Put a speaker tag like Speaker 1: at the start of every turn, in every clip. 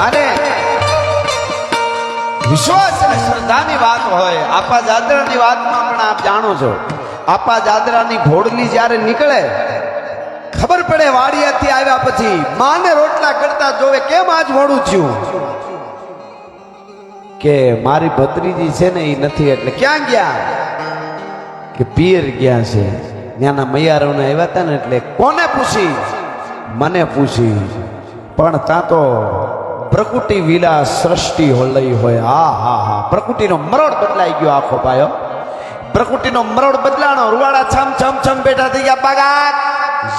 Speaker 1: અને વિશ્વાસ અને શ્રદ્ધાની વાત હોય, આપા જાદરાની વાતમાં પણ આપ જાણો છો. આપા જાદરાની ઘોડલી જ્યારે નીકળે, ખબર પડે વાડિયાથી આવ્યા પછી, માને રોટલા કરતા જોવે કેમ આજ મોડું થયું કે મારી ભત્રીજી છે ને એ નથી, એટલે ક્યાં ગયા? કે પિયર ગયા છે. ત્યાંના મૈયારોને આવ્યા હતા ને એટલે કોને પૂછી? મને પૂછી. પણ ત્યાં તો પ્રકૃતિ વિલા સૃષ્ટિ લઈ હોય. હા હા હા પ્રકૃતિનો મરોડ બદલાઈ ગયો આખો પાયો. પ્રકૃતિનો મરોડ બદલાણો. રૂવાડા છમ છમ છમ બેઠા થઈ ગયા પાગા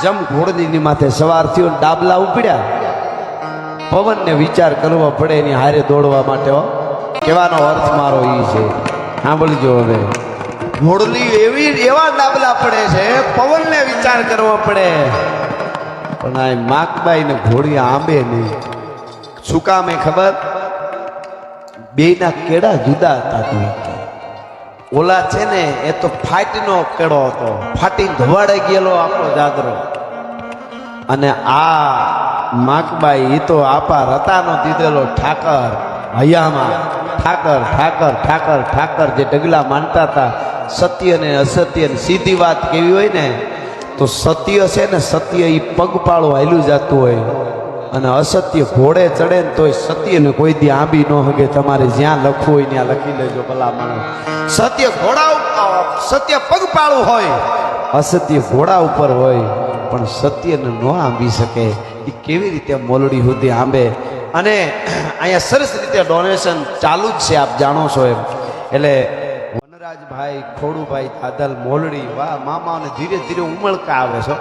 Speaker 1: જમ ઘોડની માથે સવાર થયો ડાબલા ઉપડ્યા. પવનને વિચાર કરવો પડે એની હારે દોડવા માટે કહેવાનો અર્થ મારો એ છે. સાંભળજો હવે. ઘોડલી એવી, એવા ડાબલા પડે છે, પવનને વિચાર કરવો પડે. પણ આ માકબાઈ ને ઘોડી આંબે નહીં. શું કામ એ ખબર? બેયના કેડા જુદા હતા ઓલા છે ને, એ તો ફાટીનો કેળો હતો. ફાટી ધવાડે ગયેલો આપણો જાદરો અને આ માકબાઈ એ તો આપા રતાનો દીધેલો ઠાકર. હૈયામાં ઠાકર ઠાકર ઠાકર ઠાકર જે ડગલા માનતા હતા, સત્ય ને અસત્ય ને સીધી વાત કેવી હોય ને, તો સત્ય છે ને, સત્ય એ પગપાળું હાલ્યું જતું હોય. અને અસત્ય ઘોડે ચડે ને તોય સત્યને કોઈ દી આંબી ન હગે. તમારે જ્યાં લખવું હોય ત્યાં લખી લેજો ભલા માણસ. સત્ય ઘોડા સત્ય પગપાળું હોય. અસત્ય ઘોડા ઉપર હોય, પણ સત્યને ન આંબી શકે. એ કેવી રીતે મોલડી સુધી આંબે? અને અહીંયા સરસ રીતે ડોનેશન ચાલુ જ છે, આપ જાણો છો એમ. એટલે વનરાજભાઈ, ખોડુભાઈ, દાદલ, મોલડી, વાહ મામાઓને ધીરે ધીરે ઉમળકા આવે છો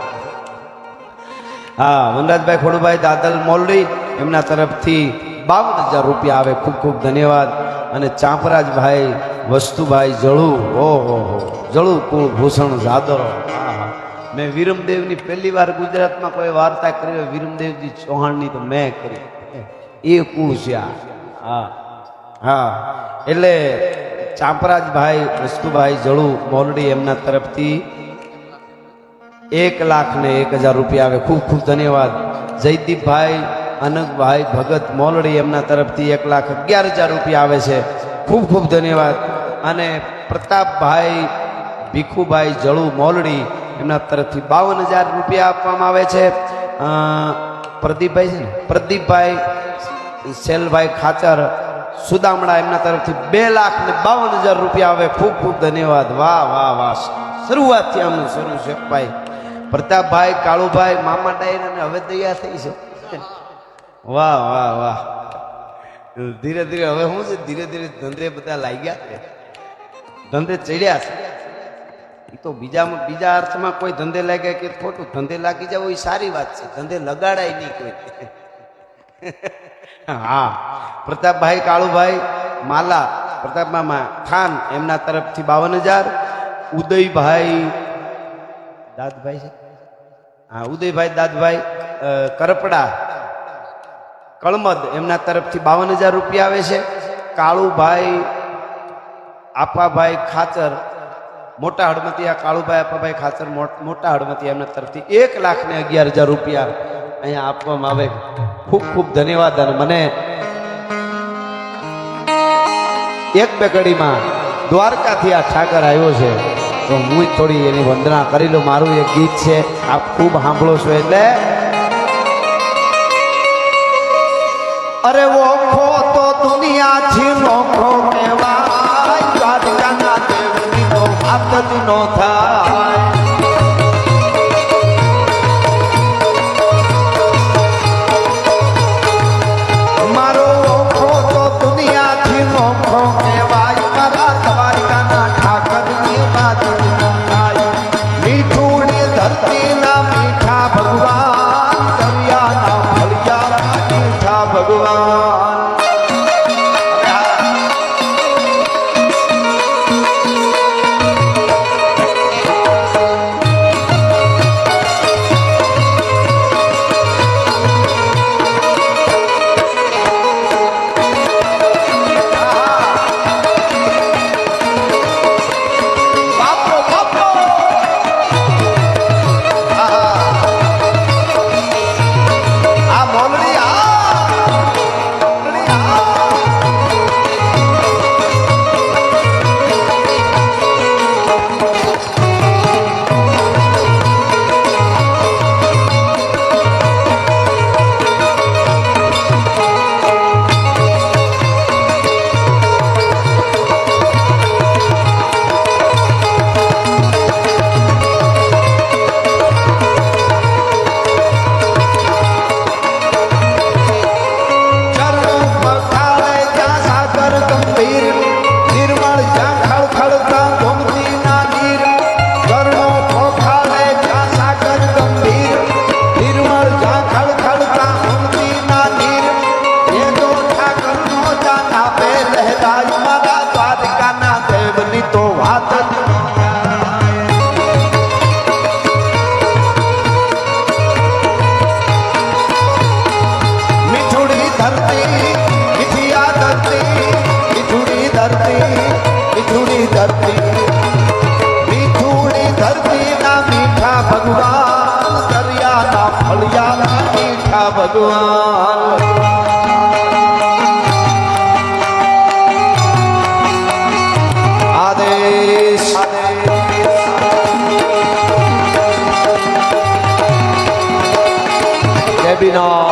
Speaker 1: હા, વનરાજભાઈ ખોડુભાઈ દાદલ મોલડી, એમના તરફથી બાવન હજાર રૂપિયા આવે. ખૂબ ખૂબ ધન્યવાદ. અને ચાંપરાજભાઈ વસ્તુભાઈ જળુ ઓહો હો જળુ કુળ ભૂષણ જાદવ. મેં વીરમદેવની પહેલી વાર ગુજરાતમાં કોઈ વાર્તા કરી વીરમદેવજી ચૌહાણની તો મેં કરી. એ કુળ છે હા હા. એટલે ચાંપરાજભાઈ, વસ્તુભાઈ જળુ, મોલડી એમના તરફથી એક લાખ ને એક હજાર રૂપિયા આવે. ખૂબ ખૂબ ધન્યવાદ. જયદીપભાઈ અનકભાઈ ભગત મોલડી એમના તરફથી એક લાખ અગિયાર હજાર રૂપિયા આવે છે. ખૂબ ખૂબ ધન્યવાદ. અને પ્રતાપભાઈ, ભીખુભાઈ, જળુ મોલડી એમના તરફથી બાવન હજાર રૂપિયા આપવામાં આવે છે. પ્રદીપભાઈ છે ને? પ્રદીપભાઈ, શેલભાઈ ખાચર સુદામડા એમના તરફથી બે લાખ ને બાવન હજાર રૂપિયા આવે. ખૂબ ખૂબ ધન્યવાદ. વાહ વાહ વાહ. શરૂઆતથી આમનું શરૂ છે ભાઈ. પ્રતાપભાઈ, કાળુભાઈ મામા ડાયર અને હવે તૈયાર થઈ છો. વાહ વાહ વાહ. ધીરે ધીરે, હવે શું છે? ધીરે ધીરે ધંધે બધા લાગ્યા છે. ધંધે ચડ્યા છે. એ તો બીજામાં, બીજા અર્થમાં કોઈ ધંધે લાગે કે ખોટું, ધંધે લાગી જાવ એ સારી વાત છે. ધંધે લગાડાય નહીં કોઈ. હા. પ્રતાપભાઈ, કાળુભાઈ, માલા, પ્રતાપ મામા, ખાન, એમના તરફથી બાવન હજાર. ઉદયભાઈ દાદભાઈ છે? હા, ઉદયભાઈ, દાદભાઈ કરપડા, કળમદ, એમના તરફથી બાવન હજાર રૂપિયા આવે છે. કાળુભાઈ, આપાભાઈ ખાચર, મોટા હડમતિયા કાળુભાઈ, આપાભાઈ ખાચર મોટ- હડમતિયા એમના તરફથી એક લાખ ને અગિયાર હજાર રૂપિયા અહીંયા આપવામાં આવે. ખૂબ ખૂબ ધન્યવાદ અને મને એક બે કડીમાં દ્વારકાથી આ ઠાકર આવ્યો છે. તો હું થોડી એની વંદના કરી લઉં. મારું એક ગીત છે. આપ ખૂબ સાંભળો છો એટલે Oh.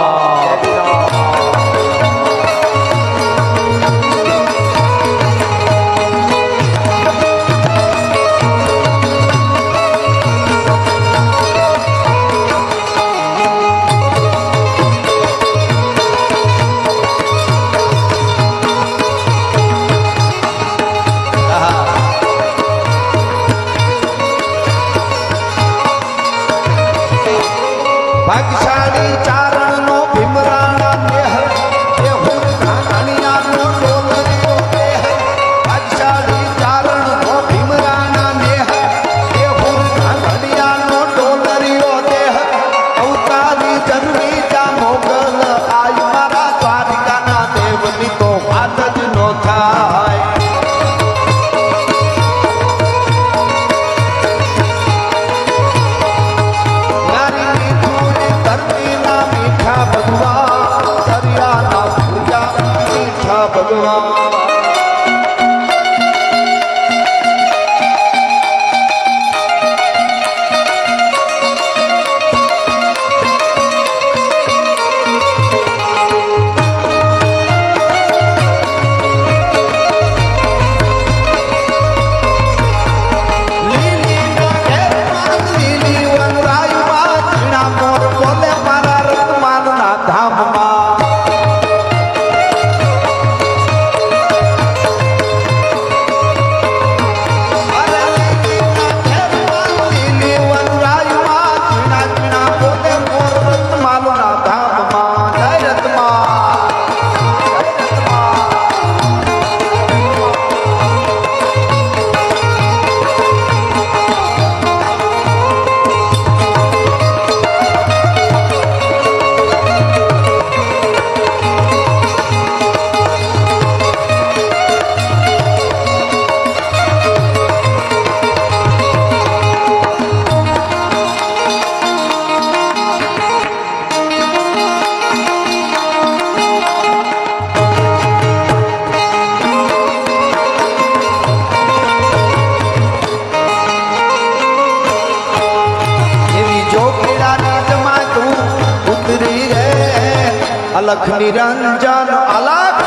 Speaker 1: અલખ નિરંજન અલખ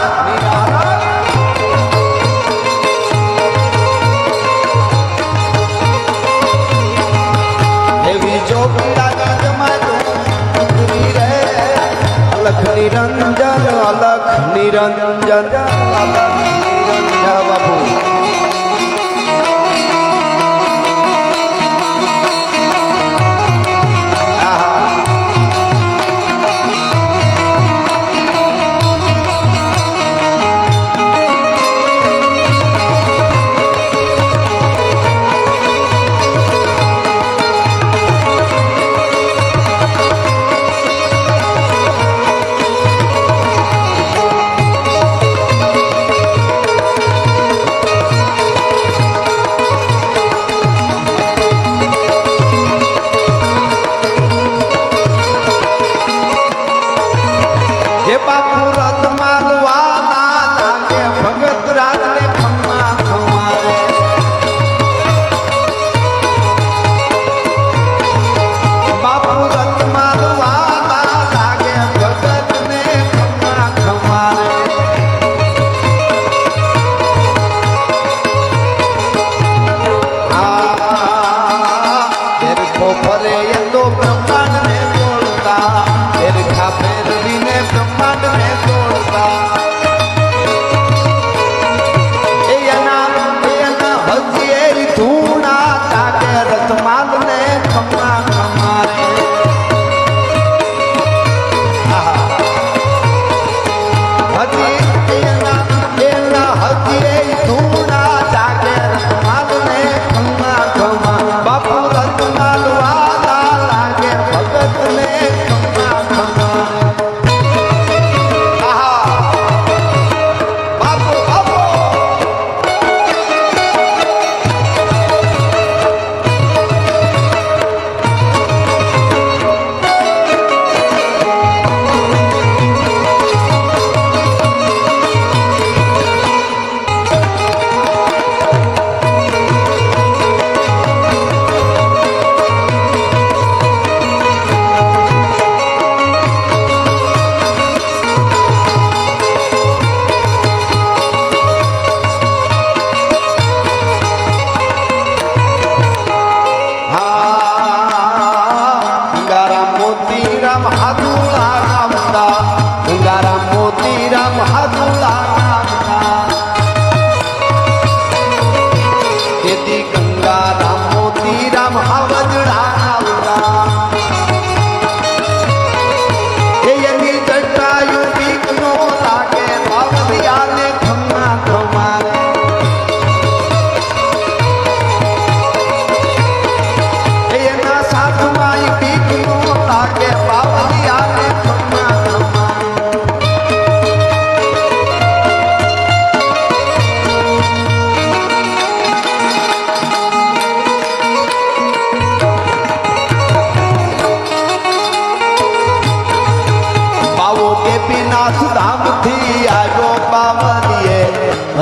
Speaker 1: એવી ચોપડા ગજમાં રે અલખ નિરંજન અલખ નિરંજન અલખ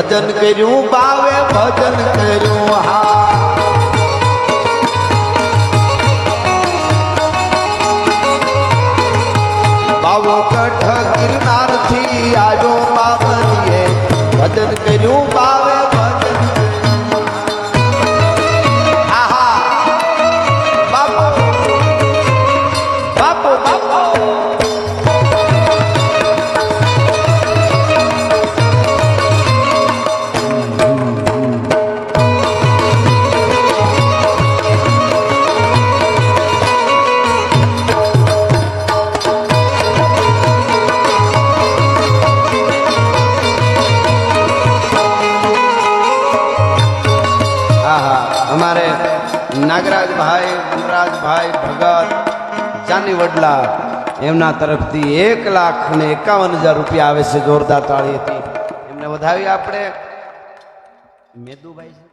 Speaker 1: ભજન કર્યું બાવે ભજન કર્યું હા. નાગરાજભાઈ વનરાજભાઈ ભગત ચાની વડલા, એમના તરફથી એક લાખ ને એકાવન હજાર રૂપિયા આવે છે જોરદાર તાળી હતી એમને વધાવી આપણે. મેદુભાઈ